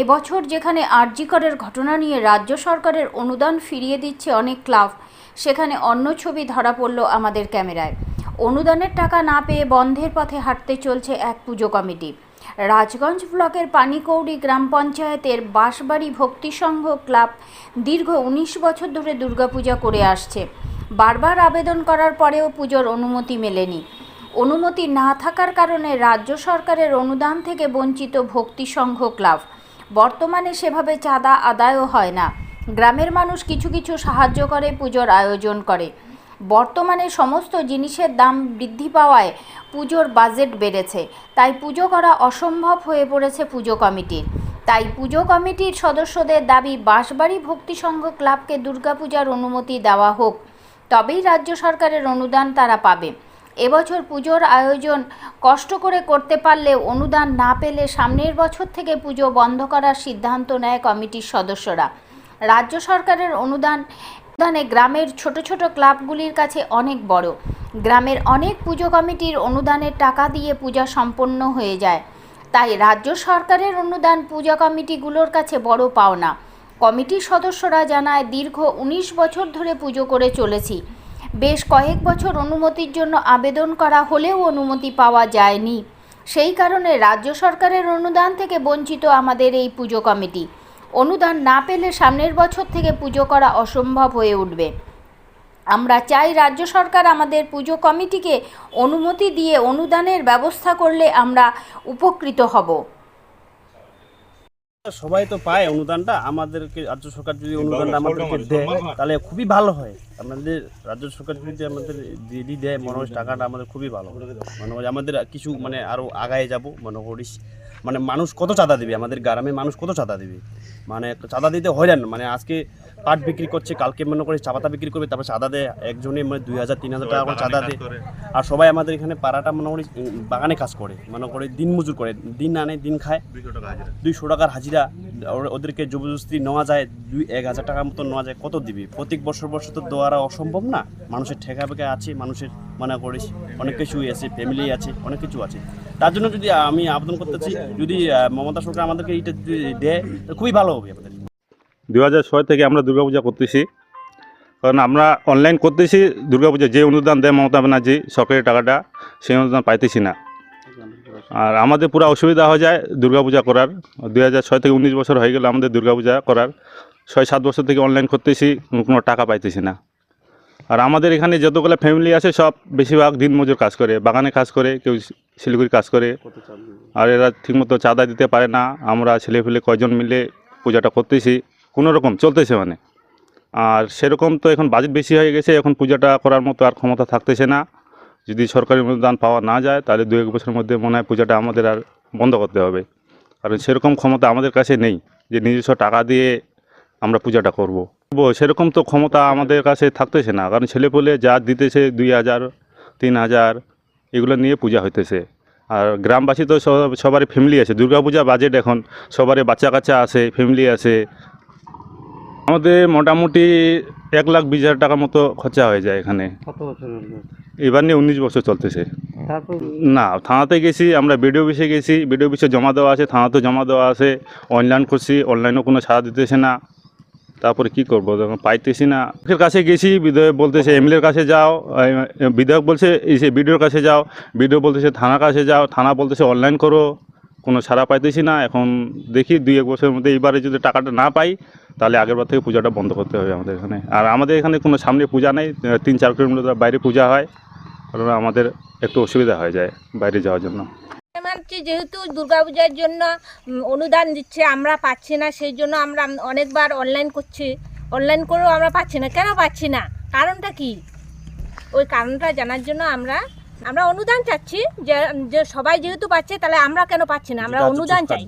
এবছর যেখানে আরজিকরের ঘটনা নিয়ে রাজ্য সরকারের অনুদান ফিরিয়ে দিচ্ছে অনেক ক্লাব, সেখানে অন্য ছবি ধরা পড়ল আমাদের ক্যামেরায়। অনুদানের টাকা না পেয়ে বন্ধের পথে হাঁটতে চলছে এক পুজো কমিটি। রাজগঞ্জ ব্লকের পানিকৌড়ি গ্রাম পঞ্চায়েতের বাঁশবাড়ি ভক্তি সংঘ ক্লাব দীর্ঘ উনিশ বছর ধরে দুর্গাপূজা করে আসছে। বারবার আবেদন করার পরেও পুজোর অনুমতি মেলেনি। অনুমতি না থাকার কারণে রাজ্য সরকারের অনুদান থেকে বঞ্চিত ভক্তি সংঘ ক্লাব। বর্তমানে সেভাবে চাঁদা আদায়ও হয় না। গ্রামের মানুষ কিছু কিছু সাহায্য করে, পুজোর আয়োজন করে। বর্তমানে সমস্ত জিনিসের দাম বৃদ্ধি পাওয়ায় পুজোর বাজেট বেড়েছে। তাই পুজো করা অসম্ভব হয়ে পড়েছে পুজো কমিটির। তাই পুজো কমিটির সদস্যদের দাবি, বাঁশবাড়ি ভক্তি সংঘ ক্লাবকে দুর্গাপূজার অনুমতি দেওয়া হোক। তবেই রাজ্য সরকারের অনুদান তারা পাবে। এবছর পুজোর আয়োজন কষ্ট করে করতে পারলেও অনুদান না পেলে সামনের বছর থেকে পুজো বন্ধ করার সিদ্ধান্ত নেয় কমিটির সদস্যরা। রাজ্য সরকারের অনুদান, অনুদানে গ্রামের ছোট ছোট ক্লাবগুলির কাছে অনেক বড়। গ্রামের অনেক পুজো কমিটির অনুদানের টাকা দিয়ে পূজা সম্পন্ন হয়ে যায়। তাই রাজ্য সরকারের অনুদান পূজা কমিটিগুলোর কাছে বড় পাওনা। কমিটির সদস্যরা জানায়, দীর্ঘ উনিশ বছর ধরে পুজো করে চলেছি। বেশ কয়েক বছর অনুমতির জন্য আবেদন করা হলেও অনুমতি পাওয়া যায়নি। সেই কারণে রাজ্য সরকারের অনুদান থেকে বঞ্চিত আমাদের এই পুজো কমিটি। অনুদান না পেলে সামনের বছর থেকে পুজো করা অসম্ভব হয়ে উঠবে। আমরা চাই রাজ্য সরকার আমাদের পুজো কমিটিকে অনুমতি দিয়ে অনুদানের ব্যবস্থা করলে আমরা উপকৃত হব। সবাই তো পায় অনুদানটা আমাদেরকে রাজ্য সরকার যদি অনুদানটা আমাদেরকে দেয় তাহলে খুবই ভালো হয়। আমাদের রাজ্য সরকার যদি আমাদের যদি দেয় মনে হয় টাকাটা আমাদের খুবই ভালো মনে হয় আমাদের কিছু মানে আরও আগায় যাব মনে করিস। মানে মানুষ কত চাঁদা দেবে? আমাদের গ্রামে মানুষ কত চাঁদা দেবে? মানে চাঁদা দিতে হয়রান। মানে আজকে পাট বিক্রি করছে কালকে মনে করে চা পাতা বিক্রি করবে তারপর চাঁদা দেয় একজনে মানে দুই হাজার তিন হাজার টাকা করে চাঁদা দেয়। আর সবাই আমাদের এখানে পাড়াটা মনে করি বাগানে কাজ করে। মনে করে দিন মজুর করে। দিন আনে দিন খায়। দুইশো টাকার হাজিরা ওর- ওদেরকে জবরদস্তি নেওয়া যায়, দুই এক হাজার টাকার মতো নেওয়া যায়, কত দিবি? প্রত্যেক বছর বছর তো দেওয়ারা অসম্ভব না? মানুষের ঠেকা বেকা আছে, মানুষের মনে করিস, অনেক কিছুই আছে ফ্যামিলি আছে, অনেক কিছু আছে। তার জন্য যদি আমি আবেদন করতেছি যদি মমতা সরকার আমাদেরকে যদি দেয় তো খুবই ভালো হবে আমাদের। দু হাজার ছয় থেকে আমরা দুর্গাপূজা করতেছি। কারণ আমরা অনলাইন করতেছি, দুর্গাপূজা যে অনুদান দেয় মমতা ব্যানার্জি, সরকারি টাকাটা, সেই অনুদান পাইতেছি না। আর আমাদের পুরো অসুবিধা হয়ে যায় দুর্গাপূজা করার। দু হাজার ছয় থেকে উনিশ বছর হয়ে গেল আমাদের দুর্গাপূজা করার। ছয়, সাত বছর থেকে অনলাইন করতেছি, কোনো- টাকা পাইতেছি না। আর আমাদের এখানে যতগুলো ফ্যামিলি আছে, সব বেশিরভাগ দিন মজুর কাজ করে, বাগানে কাজ করে, কেউ শিলিগুড়ি কাজ করে। আর এরা ঠিকমতো চাঁদা দিতে পারে না। আমরা ছেলে ফেলে কয়জন মিলে পূজাটা করতেছি, কোনো রকম চলতেছে মানে। আর সেরকম তো এখন বাজেট বেশি হয়ে গেছে, এখন পূজাটা করার মতো আর ক্ষমতা থাকতেছে না। যদি সরকারি অনুদান পাওয়া না যায়, তাহলে দু এক বছরের মধ্যে মনে হয় পূজাটা আমাদের আর বন্ধ করতে হবে। কারণ সেরকম ক্ষমতা আমাদের কাছে নেই যে নিজস্ব টাকা দিয়ে আমরা পূজাটা করব। সেরকম তো ক্ষমতা আমাদের কাছে থাকতেছে না, কারণ ছেলেপুলে যা দিতেছে দুই হাজার, তিন হাজার, এগুলো নিয়ে পূজা হইতেছে। আর গ্রামবাসী তো সব- সবারই ফ্যামিলি আছে। দুর্গাপূজা বাজেট এখন সবারই বাচ্চা কাচ্চা আছে ফ্যামিলি আছে। আমাদের মোটামুটি এক লাখ বিশ হাজার টাকার মতো খরচা হয়ে যায় এখানে। কত বছর হলো? এবার নিয়ে উনিশ বছর চলতেছে। তারপর? না থানাতে গেছি আমরা বিডিও অফিসে গেছি বিডিও অফিসে জমা দেওয়া আছে থানাতেও জমা দেওয়া আছে অনলাইন করছি অনলাইনেও কোনো ছাড়া দিতেছে না। তারপরে কি করব যখন পাইতেছি না। লোকের কাছে গেছি বিধায়ক বলতেছে এমএলএর কাছে যাও। বিধায়ক বলছে এই সে বিডিওর কাছে যাও। বিডিও বলতেছে থানার কাছে যাও। থানা বলতেছে অনলাইন করো। কোনো ছাড়া পাইতেছি না। এখন দেখি দুই এক বছরের মধ্যে এইবারে যদি টাকাটা না পাই তাহলে আগের বার থেকে পূজাটা বন্ধ করতে হবে আমাদের এখানে। আর আমাদের এখানে কোনো সামনে পূজা নেই তিন চার কিলোমিটার বাইরে পূজা হয় কারণ আমাদের একটু অসুবিধা হয়ে যায় বাইরে যাওয়ার জন্য। মানছি যেহেতু দুর্গাপূজার জন্য অনুদান দিচ্ছে আমরা পাচ্ছি না সেই জন্য আমরা অনেকবার অনলাইন করছি। অনলাইন করেও আমরা পাচ্ছি না। কেন পাচ্ছি না? কারণটা কি? ওই কারণটা জানার জন্য আমরা আমরা অনুদান চাচ্ছি। যে যে সবাই যেহেতু পাচ্ছে তাহলে আমরা কেন পাচ্ছি না? আমরা অনুদান চাই।